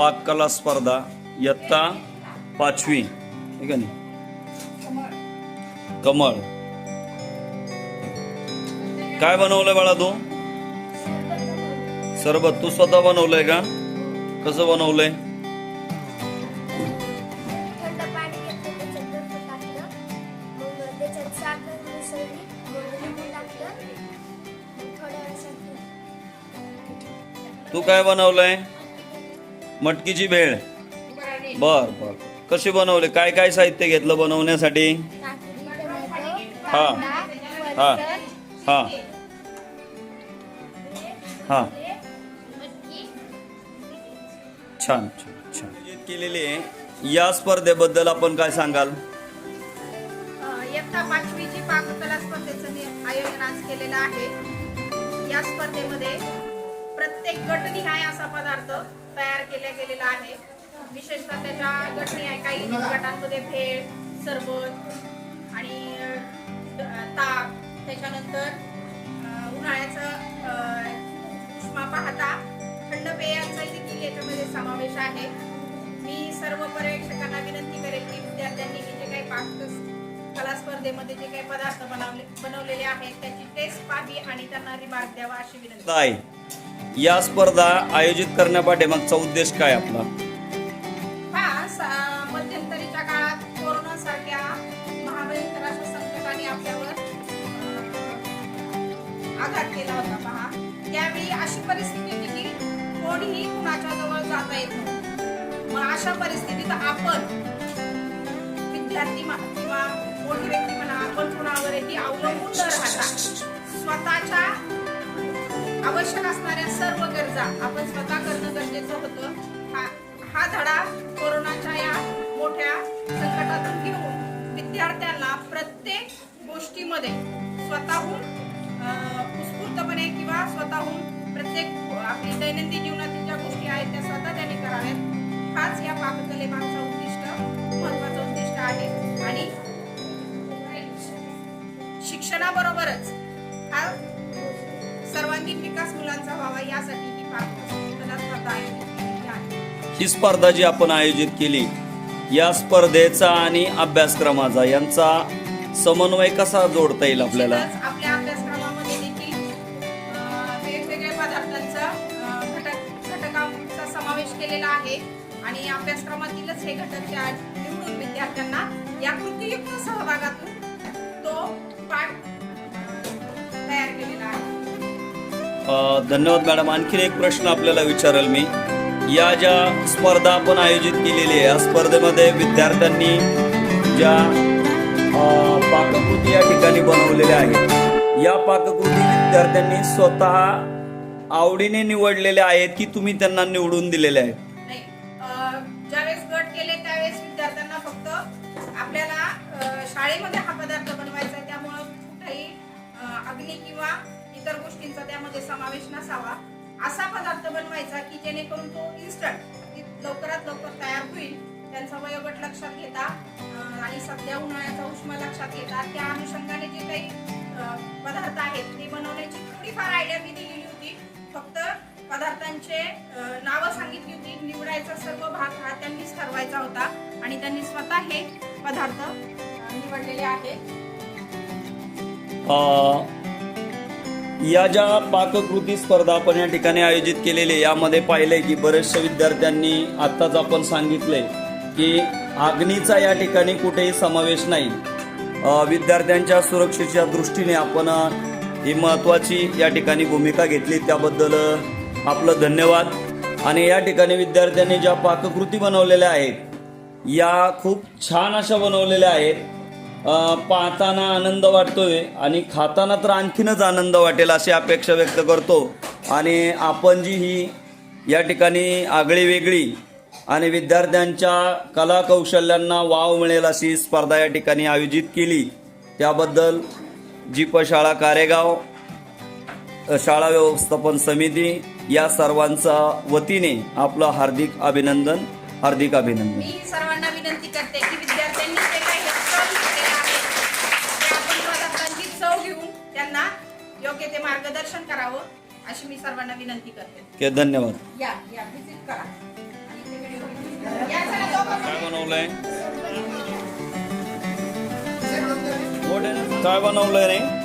पाककला स्पर्धा इयत्ता पाचवी आहे का नाही? कमळ. काय बनवलंय बाळा तू? सरबत. तू स्वतः बनवलंय का? कसं बनवलंय? तू काय बनवलंय? मटकीची भेळ. बर बर. कशी बनवले? काय काय साहित्य घेतलं बनवण्यासाठी? हा. हा. हा. हा. मटकी छान छान. छान केलेली आहे. या स्पर्धेबद्दल आपण काय सांगाल? इयत्ता पाचवीची पाककला स्पर्धेचं आयोजन आज केलेलं आहे. या स्पर्धेमध्ये प्रत्येक गटनिहाय असा पदार्थ तयार केल्या गेलेला आहे. विशेषतः त्याच्या गटनिहाय काही गटांमध्ये भेळ सरबत आणि ताक. त्याच्यानंतर उन्हाळ्याचा उन्हाळ्याचं उष्मा पाहता थंड पेयांचा देखील याच्यामध्ये समावेश आहे. मी सर्व पर्यवेक्षकांना विनंती करेल की विद्यार्थ्यांनी मी जे काही पाठ कला स्पर्धेमध्ये जे काही पदार्थ बनवले बनवलेले आहेत त्याची टेस्ट पाहावी आणि त्यांना रिमार्क द्यावा अशी विनंती. या स्पर्धा आयोजित करण्यापाठीमागचा उद्देश काय आपला? हा स- मध्यंतरीच्या काळात कोरोना सारख्या अशा संकटाने आपल्यावर अं, आघात केला होता पहा. त्यावेळी अशी परिस्थिती होती की कोणीही कुणाच्या जवळ जाता येत नव्हतं. मग अशा परिस्थितीत आपण विद्यार्थी म्हणा किंवा मोठी व्यक्ती म्हणा आपण कुणावरही अवलंबून न राहता स्वतःच्या आवश्यक असणाऱ्या सर्व गरजा आपण स्वतः करणं गरजेचं होतं. हा हा धडा कोरोनाच्या या मोठ्या संकटातून घेऊन विद्यार्थ्यांना प्रत्येक गोष्टीमध्ये स्वतःहून उत्स्फूर्तपणे किंवा स्वतःहून प्रत्येक आपली दैनंदिन जीवनातील ज्या गोष्टी आहेत त्या स्वतः त्यांनी कराव्यात. हाच या पाककलेमागचा उद्दिष्ट महत्वाचं उद्दिष्ट आहे. आणि शिक्षणाबरोबरच हा सर्वांगीण विकास मुलांचा व्हावा यासाठी ही पाककला स्पर्धा आयोजित केलेली आहे. ही स्पर्धा जी आपण आयोजित केली या स्पर्धेचा आणि अभ्यासक्रमाचा यांचा समन्वय कसा जोडता येईल आपल्याला? निश्चितच आपल्या अभ्यासक्रमामध्ये देखील अं, वेगवेगळ्या पदार्थांचा अं, घटक घटकांचा समावेश केलेला आहे. आणि अभ्यासक्रमातीलच हे घटक निवडून विद्यार्थ्यांना या कृतीयुक्त सहभागातून तो पाठ धन्यवाद मॅडम. आणखीन एक प्रश्न आपल्याला विचारेल मी. या ज्या स्पर्धा आपण आयोजित केलेली आहे या स्पर्धेमध्ये विद्यार्थ्यांनी ज्या पाककृती या ठिकाणी बनवलेल्या आहेत या पाककृती विद्यार्थ्यांनी स्वतः आवडीने निवडलेल्या आहेत की तुम्ही त्यांना निवडून दिलेल्या आहेत? ज्यावेळेस गट केले त्यावेळेस विद्यार्थ्यांना फक्त आपल्याला शाळेमध्ये हा पदार्थ बनवायचा गोष्टींचा त्यामध्ये समावेश नसावा असा पदार्थ बनवायचा की जेणेकरून तो इन्स्टंट लवकरात लवकर तयार होईल. त्यांचा वयोगट लक्षात घेता आणि सध्या उन्हाळ्याचा उष्मा लक्षात घेता. त्या अनुषंगाने जे काही पदार्थ आहेत ते बनवण्याची थोडीफार आयडिया मी दिलेली होती. फक्त पदार्थांचे नावं सांगितली होती. निवडायचा सर्व भाग हा त्यांनीच ठरवायचा होता. आणि त्यांनी स्वतः हे पदार्थ निवडलेले आहेत. या ज्या पाककृती स्पर्धा आपण या ठिकाणी आयोजित केलेली आहे, यामध्ये पाहिलंय की बरेचशा विद्यार्थ्यांनी आत्ताच आपण सांगितले की अग्नीचा या ठिकाणी कुठेही समावेश नाही. विद्यार्थ्यांच्या सुरक्षेच्या दृष्टीने आपण ही महत्त्वाची या ठिकाणी भूमिका घेतली. त्याबद्दल आपलं धन्यवाद. आणि या ठिकाणी विद्यार्थ्यांनी ज्या पाककृती बनवलेल्या आहेत या खूप छान अशा बनवलेल्या आहेत. पाहताना आनंद वाटतोय आणि खाताना तर आणखीनच आनंद वाटेल अशी अपेक्षा व्यक्त करतो. आणि आपण जी ही या ठिकाणी आगळी वेगळी आणि विद्यार्थ्यांच्या कला कौशल्यांना वाव मिळेल अशी स्पर्धा या ठिकाणी आयोजित केली. त्याबद्दल जीप शाळा कारेगाव शाळा व्यवस्थापन समिती या सर्वांचा वतीने आपलं हार्दिक अभिनंदन हार्दिक अभिनंदन. दर्शन करावं अशी मी सर्वांना विनंती करते. धन्यवाद. काय बनवलंय रे?